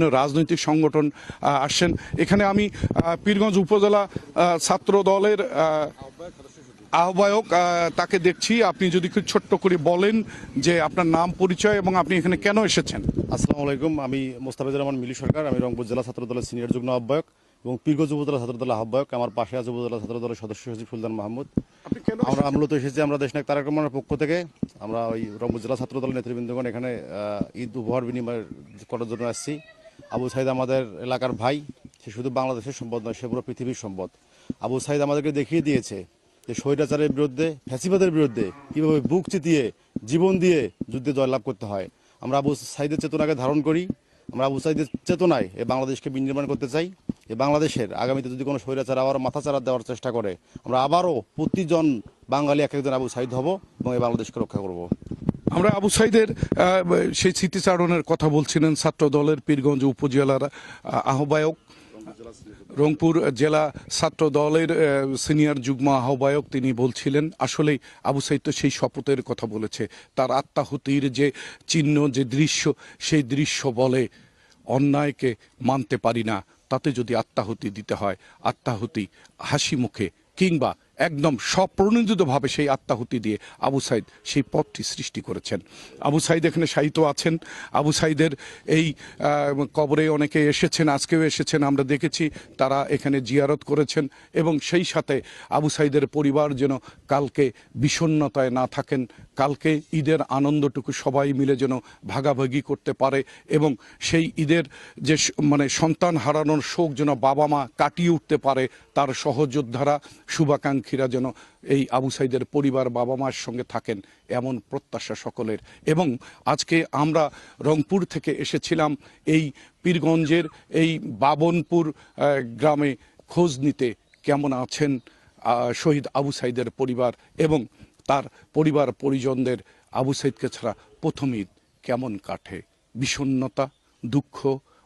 রাজনৈতিক সংগঠন আসছেন। এখানে আমি পীরগঞ্জ উপজেলা ছাত্র দলের আহ্বায়ক তাকে দেখছি। আপনি যদি একটু ছোট্ট করে বলেন যে আপনার নাম পরিচয় এবং আপনি এখানে কেন এসেছেন? আসসালামু আলাইকুম। আমি মোস্তাফিজুর রহমান মিলি সরকার। আমি রংপুর জেলা ছাত্র দলের সিনিয়র যুগ্ম আহ্বায়ক এবং পীরগঞ্জ উপজেলা ছাত্র দলের আহ্বায়ক। আমার পাশে আছে উপজেলা ছাত্র দলের সদস্য সচিব সুলতান মাহমুদ। আমরা মূলত এসেছি আমরা দেশনায়ক তারেক রহমানের পক্ষ থেকে। আমরা ওই রংপুর জেলা ছাত্র দলের নেতৃবৃন্দগণ এখানে ঈদ উপহার বিনিময় করার জন্য আসছি। আবু সাইদ আমাদের এলাকার ভাই, সে শুধু বাংলাদেশের সম্পদ নয়, সে পুরো পৃথিবীর সম্পদ। আবু সাইদ আমাদেরকে দেখিয়ে দিয়েছে যে স্বৈরাচারের বিরুদ্ধে, ফ্যাসিবাদের বিরুদ্ধে কীভাবে বুক চিতিয়ে, জীবন দিয়ে যুদ্ধে জয়লাভ করতে হয়। আমরা আবু সাইদের চেতনাকে ধারণ করি। আমরা আবু সাইদের চেতনায় এই বাংলাদেশকে বিনির্মাণ করতে চাই। এ বাংলাদেশের আগামীতে যদি কোনো স্বৈরাচার আবার মাথা চারা দেওয়ার চেষ্টা করে, আমরা আবারও প্রতিজন বাঙালি এক একজন আবু সাইদ হব এবং এই বাংলাদেশকে রক্ষা করব। আমরা আবু সাইদের সেই স্মৃতিচারণের কথা বলছিলেন ছাত্র দলের পীরগঞ্জ উপজেলার আহ্বায়ক। রংপুর জেলা ছাত্র দলের সিনিয়র যুগ্ম আহ্বায়ক তিনি বলছিলেন আসলে আবু সাইদ তো সেই শপথের কথা বলেছে। তার আত্মাহুতির যে চিহ্ন, যে দৃশ্য, সেই দৃশ্য বলে, অন্যায়কে মানতে পারি না। তাতে যদি আত্মাহুতি দিতে হয় আত্মাহুতি হাসি মুখে কিংবা একদম স্বপ্রণোদিতভাবে সেই আত্মাহুতি দিয়ে আবু সাইদ সেই পথটি সৃষ্টি করেছেন। আবু সাইদ এখানে সাহিত্য আছেন। আবু সাইদের এই কবরে অনেকে এসেছেন, আজকেও এসেছেন, আমরা দেখেছি, তারা এখানে জিয়ারত করেছেন এবং সেই সাথে আবু সাইদের পরিবার যেন কালকে বিষণ্ণতায় না থাকেন, কালকে ঈদের আনন্দটুকু সবাই মিলে যেন ভাগাভাগি করতে পারে এবং সেই ঈদের যে মানে সন্তান হারানোর শোক যেন বাবা মা কাটিয়ে উঠতে পারে, তার সহযোদ্ধারা শুভাকাঙ্ক্ষীরা যেন এই আবু সাইদের পরিবার বাবা মার সঙ্গে থাকেন এমন প্রত্যাশা সকলের। এবং আজকে আমরা রংপুর থেকে এসেছিলাম এই পীরগঞ্জের এই বাবনপুর গ্রামে খোঁজ নিতে। কেমন আছেন শহীদ আবু সাইদের পরিবার এবং তার পরিবার পরিজনদের? আবু সাইদকে ছাড়া প্রথম কেমন কাটে? বিষণ্ণতা, দুঃখ,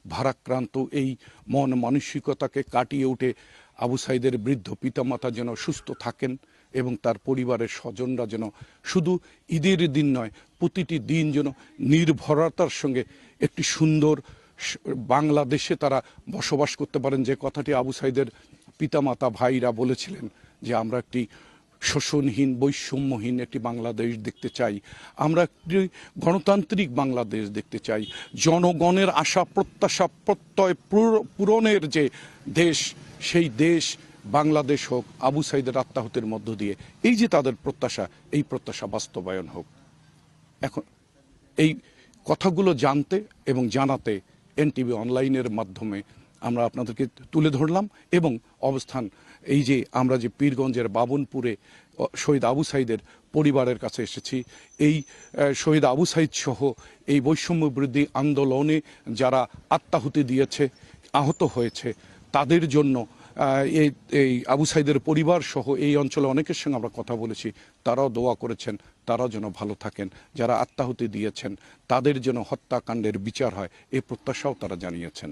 ভারাক্রান্ত এই মন মানসিকতাকে কাটিয়ে উঠে আবু সাইদের বৃদ্ধ পিতামাতা যেন সুস্থ থাকেন এবং তার পরিবারের স্বজনরা যেন শুধু ঈদের দিন নয়, প্রতিটি দিন যেন নির্ভরতার সঙ্গে একটি সুন্দর বাংলাদেশে তারা বসবাস করতে পারেন। যে কথাটি আবু সাইদের পিতামাতা ভাইরা বলেছিলেন যে, আমরা একটি শোষণহীন, বৈষম্যহীন একটি বাংলাদেশ দেখতে চাই। আমরা একটি গণতান্ত্রিক বাংলাদেশ দেখতে চাই। জনগণের আশা, প্রত্যাশা, প্রত্যয় পূর- পূরণের যে দেশ সেই দেশ, বাংলাদেশ হোক, আবু সাইদের আত্মাহতের মধ্য দিয়ে, এই যে তাদের প্রত্যাশা, এই প্রত্যাশা বাস্তবায়ন হোক। এখন এই কথাগুলো জানতে এবং জানাতে এনটিভি অনলাইনের মাধ্যমে আমরা আপনাদেরকে তুলে ধরলাম এবং অবস্থান, এই যে আমরা যে পীরগঞ্জের বাবনপুরে শহীদ আবু সাইদের পরিবারের কাছে এসেছি, এই শহীদ আবু সাইদ সহ এই বৈষম্য বৃদ্ধি আন্দোলনে যারা আত্মাহুতি দিয়েছে, আহত হয়েছে তাদের জন্য এই আবু সাইদের পরিবার সহ এই অঞ্চলে অনেকের সঙ্গে আমরা কথা বলেছি, তারাও দোয়া করেছেন, তারাও যেন ভালো থাকেন। যারা আত্মাহুতি দিয়েছেন, তাদের যেন হত্যাকাণ্ডের বিচার হয়, এ প্রত্যাশাও তারা জানিয়েছেন।